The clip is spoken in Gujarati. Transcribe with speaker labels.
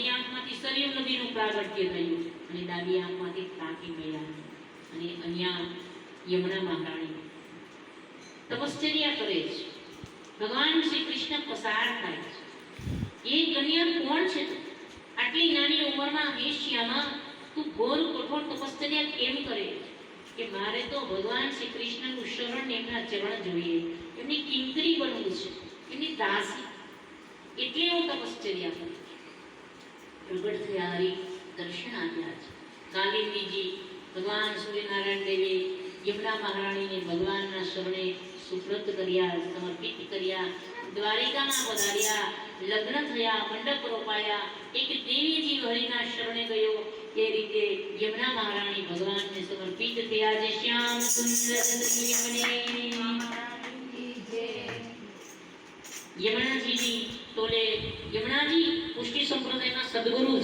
Speaker 1: જમણી આંખમાંથી સરયુ નદીનું પ્રાગટ્ય થયું અને ડાબી આંખમાંથી તાકી મેળા અને અહીંયા યમુના મહારાણી તપશ્ચર્યા કરે છે. ભગવાન શ્રી કૃષ્ણ પસાર થાય છે. એ કન્યા કોણ છે? આટલી નાની ઉંમરમાં હે તું ઘોર કઠોર તપશ્ચર્યા કેમ કરે? કે મારે તો ભગવાન શ્રી કૃષ્ણનું શરણ એમના ચરણ જોઈએ. એમની કિંકરી બનવું છે. એમની દાસી. એટલે હું તપશ્ચર્યા કરું પ્રગટ થયા હરી દર્શન આપ્યા છે. કાલિંદીજી ભગવાન સૂર્યનારાયણ દેવે યમુના મહારાણીને ભગવાનના શરણે સુપ્રત કર્યા, સમર્પિત કર્યા, દ્વારિકામાં પધાર્યા, લગ્ન થયા, મંડપ રોપાયા, એક દેવીજી હરિના શરણે ગયો. એ રીતે યમુના મહારાણી ભગવાનને સમર્પિત થયા. છે શ્યામ સુંદર યમુનાજીની તોલે યમણાજી પુષ્ટિ સંપ્રદાયના સદગુરુ